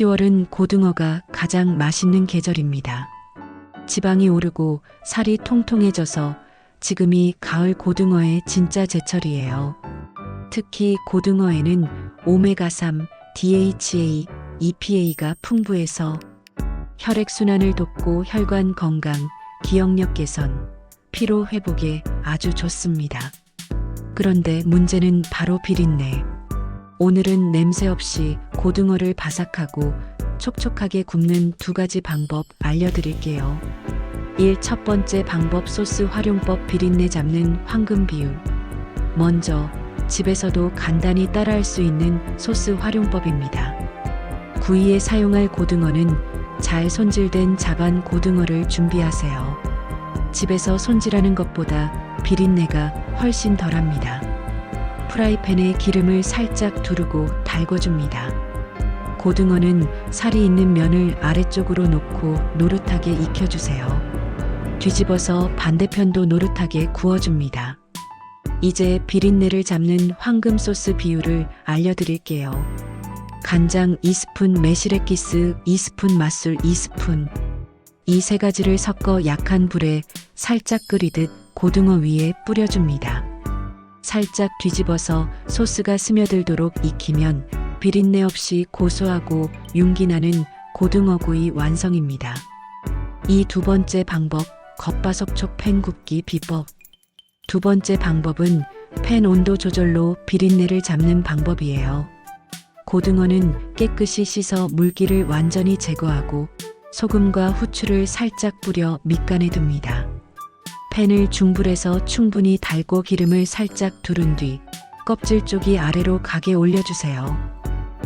10월은 고등어가 가장 맛있는 계절입니다. 지방이 오르고 살이 통통해져서 지금이 가을 고등어의 진짜 제철이에요. 특히 고등어에는 오메가3, DHA, EPA가 풍부해서 혈액순환을 돕고 혈관 건강, 기억력 개선, 피로 회복에 아주 좋습니다. 그런데 문제는 바로 비린내. 오늘은 냄새 없이 고등어를 바삭하고 촉촉하게 굽는 두 가지 방법 알려드릴게요. 1. 첫 번째 방법 소스 활용법 비린내 잡는 황금 비율. 먼저 집에서도 간단히 따라할 수 있는 소스 활용법입니다. 구이에 사용할 고등어는 잘 손질된 자반 고등어를 준비하세요. 집에서 손질하는 것보다 비린내가 훨씬 덜합니다. 프라이팬에 기름을 살짝 두르고 달궈줍니다. 고등어는 살이 있는 면을 아래쪽으로 놓고 노릇하게 익혀주세요. 뒤집어서 반대편도 노릇하게 구워줍니다. 이제 비린내를 잡는 황금 소스 비율을 알려드릴게요. 간장 2스푼, 매실액기스 2스푼, 맛술 2스푼. 이 세 가지를 섞어 약한 불에 살짝 끓이듯 고등어 위에 뿌려줍니다. 살짝 뒤집어서 소스가 스며들도록 익히면 비린내 없이 고소하고 윤기 나는 고등어구이 완성입니다. 이 두 번째 방법, 겉바속촉 팬 굽기 비법. 두 번째 방법은 팬 온도 조절로 비린내를 잡는 방법이에요. 고등어는 깨끗이 씻어 물기를 완전히 제거하고 소금과 후추를 살짝 뿌려 밑간에 둡니다. 팬을 중불에서 충분히 달고 기름을 살짝 두른 뒤 껍질 쪽이 아래로 가게 올려주세요.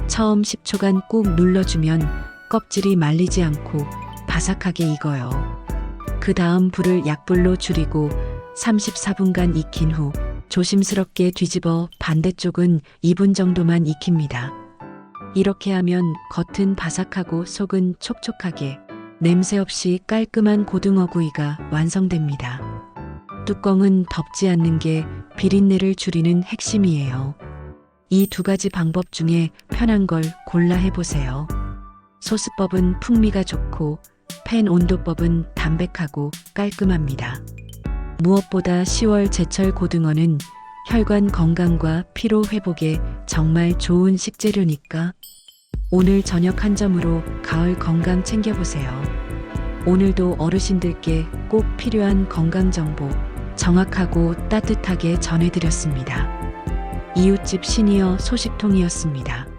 처음 10초간 꾹 눌러주면 껍질이 말리지 않고 바삭하게 익어요. 그 다음 불을 약불로 줄이고 34분간 익힌 후 조심스럽게 뒤집어 반대쪽은 2분 정도만 익힙니다. 이렇게 하면 겉은 바삭하고 속은 촉촉하게 냄새 없이 깔끔한 고등어 구이가 완성됩니다. 뚜껑은 덮지 않는 게 비린내를 줄이는 핵심이에요. 이 두 가지 방법 중에 편한 걸 골라 해보세요. 소스법은 풍미가 좋고 팬 온도법은 담백하고 깔끔합니다. 무엇보다 10월 제철 고등어는 혈관 건강과 피로 회복에 정말 좋은 식재료니까 오늘 저녁 한 점으로 가을 건강 챙겨보세요. 오늘도 어르신들께 꼭 필요한 건강 정보 정확하고 따뜻하게 전해드렸습니다. 이웃집 시니어 소식통이었습니다.